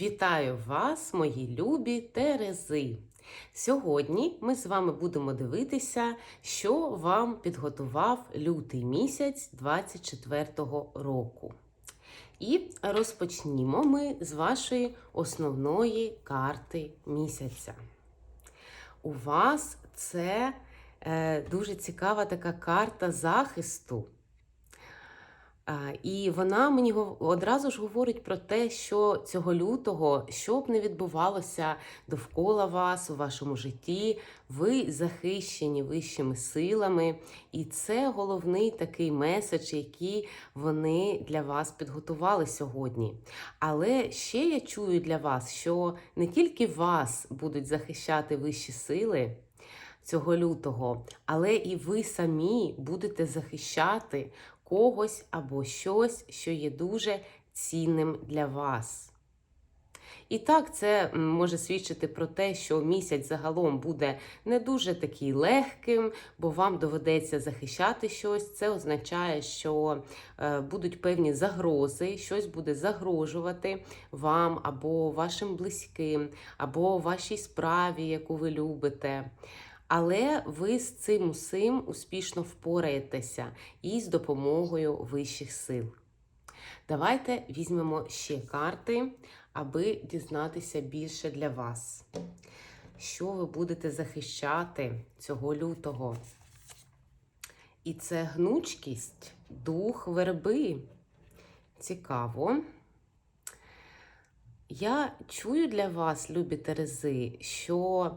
Вітаю вас, мої любі Терези! Сьогодні ми з вами будемо дивитися, що вам підготував лютий місяць 24-го року. І розпочнімо ми з вашої основної карти місяця. У вас це е, дуже цікава така карта захисту. А, І вона мені одразу ж говорить про те, що цього лютого, що б не відбувалося довкола вас у вашому житті, ви захищені вищими силами, і це головний такий меседж, який вони для вас підготували сьогодні. Але ще я чую для вас, що не тільки вас будуть захищати вищі сили цього лютого, але і ви самі будете захищати когось або щось, що є дуже цінним для вас. І так, це може свідчити про те, що місяць загалом буде не дуже такий легким, бо вам доведеться захищати щось. Це означає, що е, будуть певні загрози, щось буде загрожувати вам або вашим близьким, або вашій справі, яку ви любите. Але ви з цим усім успішно впораєтеся і з допомогою вищих сил. Давайте візьмемо ще карти, аби дізнатися більше для вас. Що ви будете захищати цього лютого? І це гнучкість, дух верби. Цікаво. Я чую для вас, любі Терези, що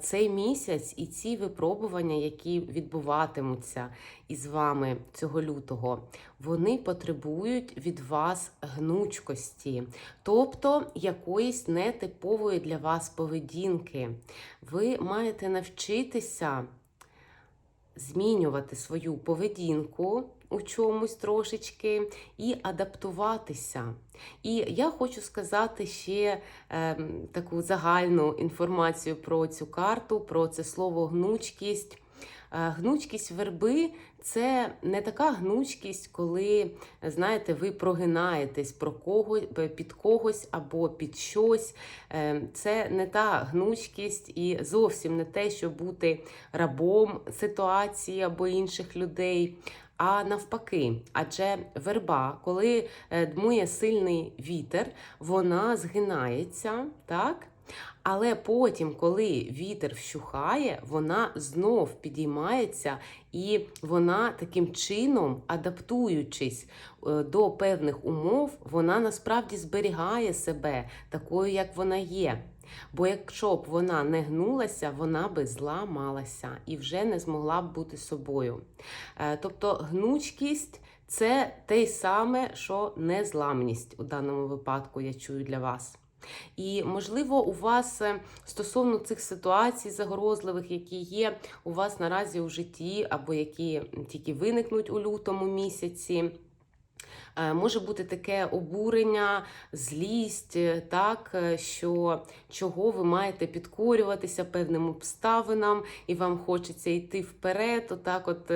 цей місяць і ці випробування, які відбуватимуться із вами цього лютого, вони потребують від вас гнучкості, тобто якоїсь нетипової для вас поведінки. Ви маєте навчитися змінювати свою поведінку у чомусь трошечки і адаптуватися. І я хочу сказати ще е, таку загальну інформацію про цю карту, про це слово гнучкість. Е, Гнучкість верби це не така гнучкість, коли знаєте, ви прогинаєтесь про когось під когось або під щось. Е, Це не та гнучкість і зовсім не те, щоб бути рабом ситуації або інших людей. А навпаки, адже верба, коли е, дмує сильний вітер, вона згинається, так? Але потім, коли вітер вщухає, вона знов підіймається, і вона таким чином, адаптуючись е, до певних умов, вона насправді зберігає себе такою, як вона є. Бо якщо б вона не гнулася, вона би зламалася і вже не змогла б бути собою. Е, Тобто гнучкість це те саме, що незламність у даному випадку, я чую для вас. І, можливо, у вас е, стосовно цих ситуацій загрозливих, які є у вас наразі у житті, або які тільки виникнуть у лютому місяці. Е, Може бути таке обурення, злість, е, так, е, що чого ви маєте підкорюватися певним обставинам, і вам хочеться йти вперед, отак от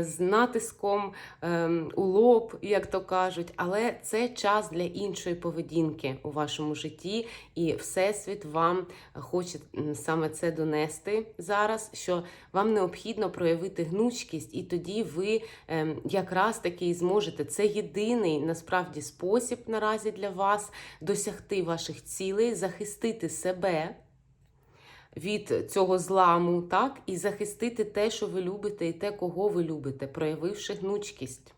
з натиском е, у лоб, як то кажуть. Але це час для іншої поведінки у вашому житті, і Всесвіт вам хоче саме це донести зараз, що вам необхідно проявити гнучкість, і тоді ви е, якраз таки зможете. Це єдиний насправді спосіб наразі для вас досягти ваших цілей, захистити себе від цього зламу, так, і захистити те, що ви любите, і те, кого ви любите, проявивши гнучкість.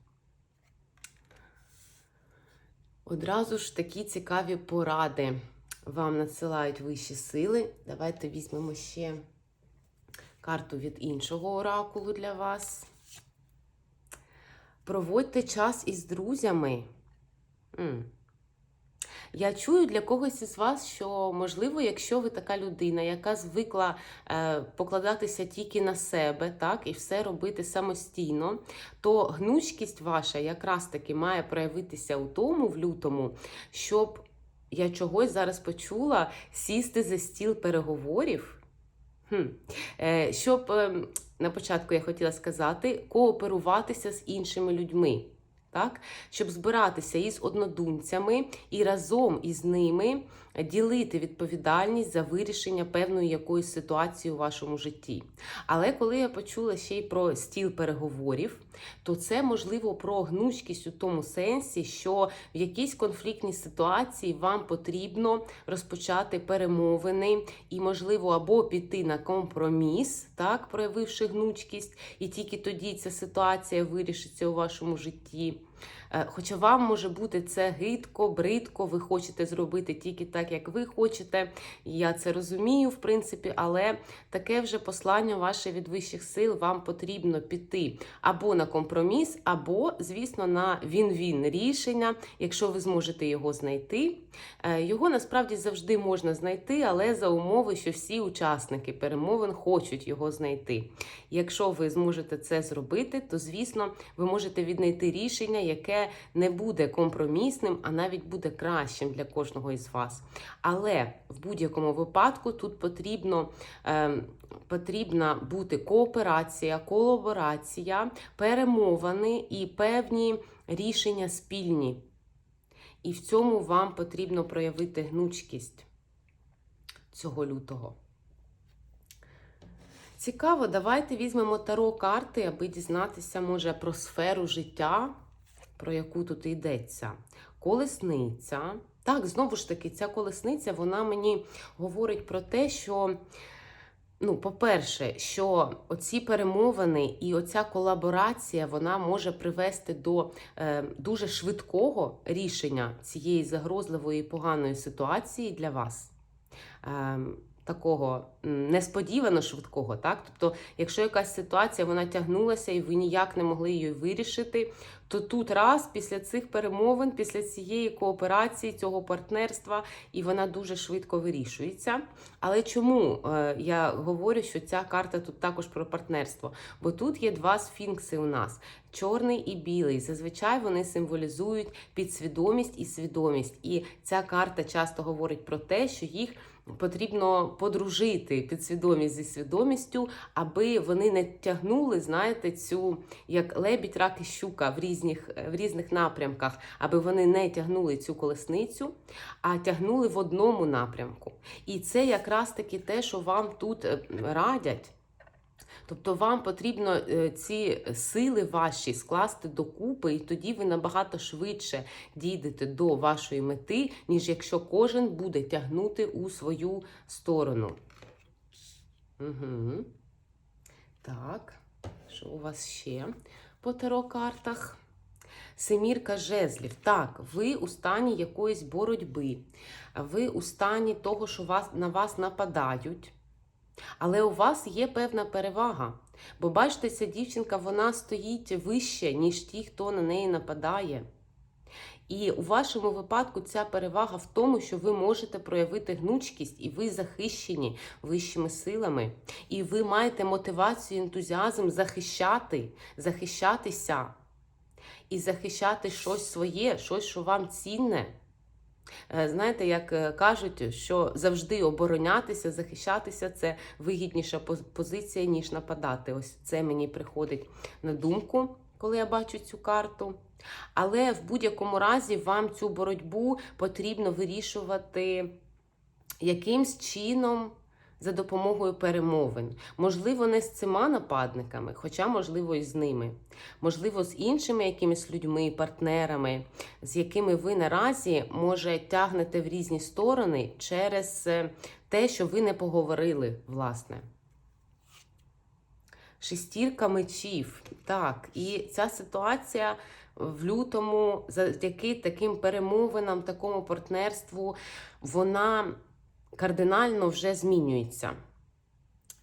Одразу ж такі цікаві поради вам надсилають вищі сили. Давайте візьмемо ще карту від іншого оракулу для вас. Проводьте час із друзями. Я чую для когось із вас, що можливо, якщо ви така людина, яка звикла е, покладатися тільки на себе, так, і все робити самостійно, то гнучкість ваша якраз таки має проявитися у тому в лютому, щоб я чогось зараз почула сісти за стіл переговорів. Хм. Е, щоб е, на початку я хотіла сказати, кооперуватися з іншими людьми. так? Щоб збиратися із однодумцями і разом із ними ділити відповідальність за вирішення певної якоїсь ситуації у вашому житті. Але коли я почула ще й про стіл переговорів, то це можливо про гнучкість у тому сенсі, що в якійсь конфліктній ситуації вам потрібно розпочати перемовини і, можливо, або піти на компроміс, так, проявивши гнучкість, і тільки тоді ця ситуація вирішиться у вашому житті. Е, Хоча вам може бути це гидко, бридко, ви хочете зробити тільки так, як ви хочете. Я це розумію, в принципі, але таке вже послання ваше від вищих сил вам потрібно піти або на компроміс, або, звісно, на він-він рішення, якщо ви зможете його знайти. Е, Його насправді завжди можна знайти, але за умови, що всі учасники перемовин хочуть його знайти. Якщо ви зможете це зробити, то звісно ви можете віднайти рішення, яке не буде компромісним, а навіть буде кращим для кожного із вас. Але в будь-якому випадку тут потрібно. Е, Потрібна бути кооперація, колаборація, перемовини і певні рішення спільні. І в цьому вам потрібно проявити гнучкість цього лютого. Цікаво, давайте візьмемо таро карти, аби дізнатися, може, про сферу життя, про яку тут йдеться. Колесниця. Так, знову ж таки, ця колесниця, вона мені говорить про те, що. Ну, по-перше, що оці перемовини і оця колаборація вона може привести до е, дуже швидкого рішення цієї загрозливої поганої ситуації для вас. Е, Такого несподівано швидкого, так? Тобто, якщо якась ситуація вона тягнулася і ви ніяк не могли її вирішити, то тут раз після цих перемовин, після цієї кооперації, цього партнерства, і вона дуже швидко вирішується. Але чому е, я говорю, що ця карта тут також про партнерство? Бо тут є два сфінкси у нас: чорний і білий. Зазвичай вони символізують підсвідомість і свідомість. І ця карта часто говорить про те, що їх. Потрібно подружити підсвідомість зі свідомістю, аби вони не тягнули, знаєте, цю як лебідь, рак і щука в різних, в різних напрямках, аби вони не тягнули цю колесницю, а тягнули в одному напрямку. І це якраз таки те, що вам тут е, радять. Тобто вам потрібно е, ці сили ваші скласти докупи, і тоді ви набагато швидше дійдете до вашої мети, ніж якщо кожен буде тягнути у свою сторону. Угу. Так, що у вас ще по таро-картах? Семірка жезлів. Так, ви у стані якоїсь боротьби, ви у стані того, що вас, на вас нападають. Але у вас є певна перевага. Бо бачите, ця дівчинка вона стоїть вище, ніж ті, хто на неї нападає. І у вашому випадку ця перевага в тому, що ви можете проявити гнучкість, і ви захищені вищими силами. І ви маєте мотивацію, ентузіазм захищати, захищатися і захищати щось своє, щось, що вам цінне. Е, Знаєте, як е, кажуть, що завжди оборонятися, захищатися це вигідніша позиція, ніж нападати. Ось це мені приходить на думку, коли я бачу цю карту. Але в будь-якому разі вам цю боротьбу потрібно вирішувати якимсь чином за допомогою перемовин. Можливо, не з цими нападниками, хоча, можливо, і з ними. Можливо, з іншими якимись людьми, партнерами, з якими ви наразі, може, тягнете в різні сторони через е, те, що ви не поговорили, власне. Шестірка мечів. Так, і ця ситуація в лютому, завдяки таким перемовинам, такому партнерству, вона кардинально вже змінюється.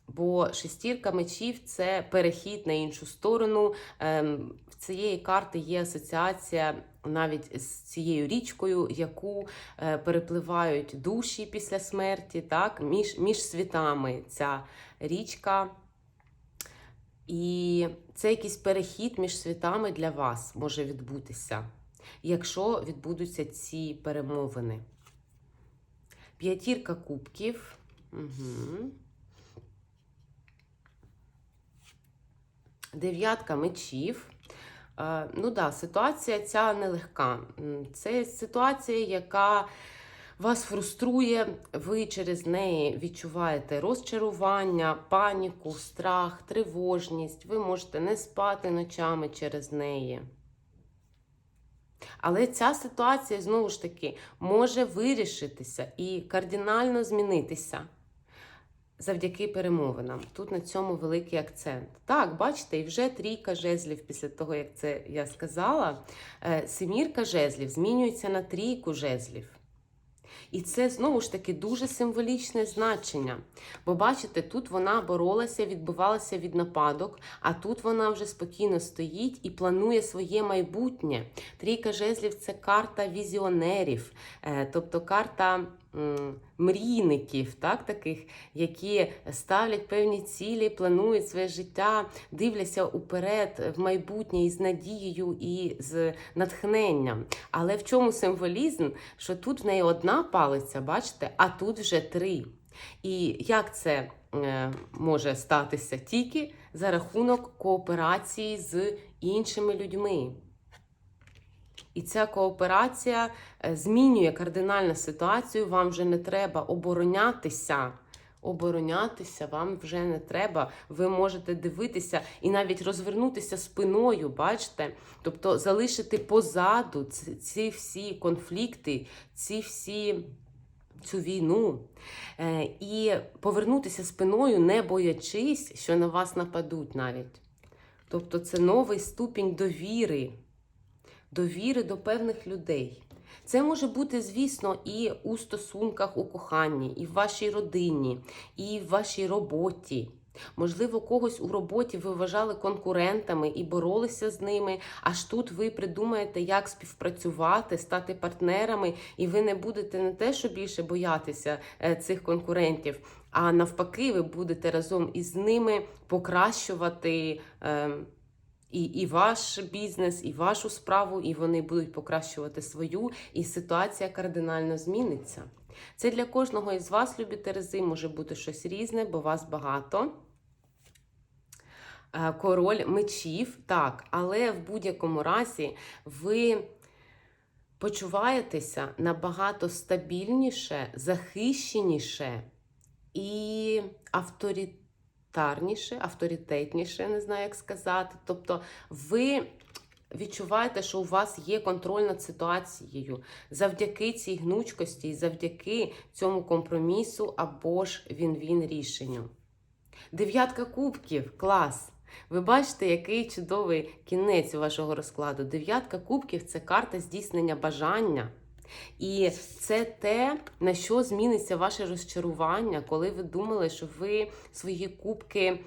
Бо шестірка мечів це перехід на іншу сторону. Ем, В цієї карти є асоціація навіть з цією річкою, яку е, перепливають душі після смерті, так, між, між світами ця річка. І це якийсь перехід між світами для вас може відбутися, якщо відбудуться ці перемовини. П'ятірка кубків. Угу. Дев'ятка мечів. Е, Ну да, ситуація ця нелегка. Це ситуація, яка вас фруструє, ви через неї відчуваєте розчарування, паніку, страх, тривожність. Ви можете не спати ночами через неї. Але ця ситуація знову ж таки може вирішитися і кардинально змінитися завдяки перемовинам. Тут на цьому великий акцент. Так, бачите, і вже трійка жезлів після того, як це я сказала, е, семірка жезлів змінюється на трійку жезлів. І це знову ж таки дуже символічне значення. Бо бачите, тут вона боролася, відбивалася від нападок, а тут вона вже спокійно стоїть і планує своє майбутнє. Трійка жезлів це карта візіонерів, е, тобто карта мрійників, так, таких, які ставлять певні цілі, планують своє життя, дивляться уперед в майбутнє із надією і з натхненням. Але в чому символізм? Що тут в неї одна палиця, бачите, а тут вже три. І як це е, може статися тільки за рахунок кооперації з іншими людьми? І ця кооперація е, змінює кардинальну ситуацію. Вам вже не треба оборонятися. Оборонятися вам вже не треба. Ви можете дивитися і навіть розвернутися спиною, бачите? Тобто залишити позаду ці, всі конфлікти, ці всі. Цю війну е, і повернутися спиною, не боячись, що на вас нападуть навіть. Тобто це новий ступінь довіри довіри до певних людей. Це може бути, звісно, і у стосунках у коханні, і в вашій родині, і в вашій роботі. Можливо, когось у роботі ви вважали конкурентами і боролися з ними. Аж тут ви придумаєте, як співпрацювати, стати партнерами, і ви не будете не те, що більше боятися е, цих конкурентів, а навпаки, ви будете разом із ними покращувати. І, і ваш бізнес, і вашу справу, і вони будуть покращувати свою, і ситуація кардинально зміниться. Це для кожного із вас, любі Терези, може бути щось різне, бо вас багато. Е, Король мечів, так, але в будь-якому разі ви почуваєтеся набагато стабільніше, захищеніше і авторитетніше авторитарніше, авторитетніше, не знаю, як сказати. Тобто, ви відчуваєте, що у вас є контроль над ситуацією завдяки цій гнучкості, завдяки цьому компромісу або ж він-він рішенню. Дев'ятка кубків клас! Ви бачите, який чудовий кінець у вашого розкладу. Дев'ятка кубків це карта здійснення бажання. І це те, на що зміниться ваше розчарування, коли ви думали, що ви свої кубки,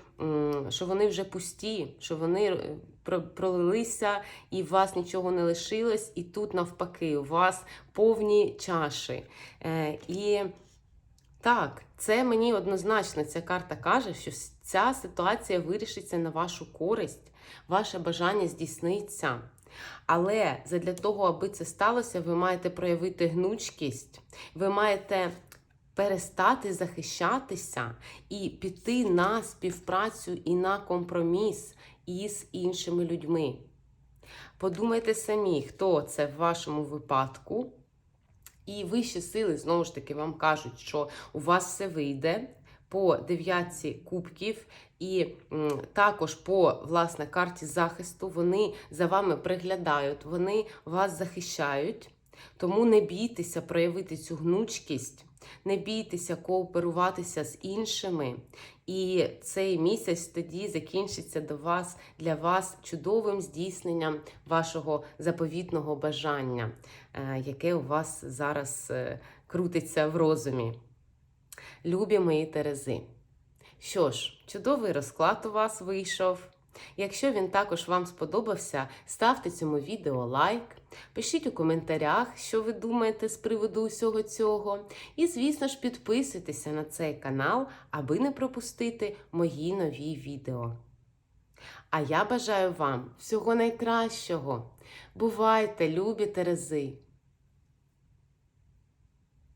що вони вже пусті, що вони е, пролилися і у вас нічого не лишилось, і тут навпаки, у вас повні чаші. Е, і так, це мені однозначно ця карта каже, що ця ситуація вирішиться на вашу користь, ваше бажання здійсниться. Але для того, аби це сталося, ви маєте проявити гнучкість, ви маєте перестати захищатися і піти на співпрацю і на компроміс із іншими людьми. Подумайте самі, хто це в вашому випадку. І вищі сили, знову ж таки, вам кажуть, що у вас все вийде по дев'ятці кубків, і також по власне карті захисту вони за вами приглядають, вони вас захищають. Тому не бійтеся проявити цю гнучкість, не бійтеся кооперуватися з іншими. І цей місяць тоді закінчиться до вас для вас чудовим здійсненням вашого заповітного бажання, е, яке у вас зараз е, крутиться в розумі. Любі мої Терези. Що ж, чудовий розклад у вас вийшов. Якщо він також вам сподобався, ставте цьому відео лайк, пишіть у коментарях, що ви думаєте з приводу усього цього. І, звісно ж, підписуйтеся на цей канал, аби не пропустити мої нові відео. А я бажаю вам всього найкращого. Бувайте, любі Терези!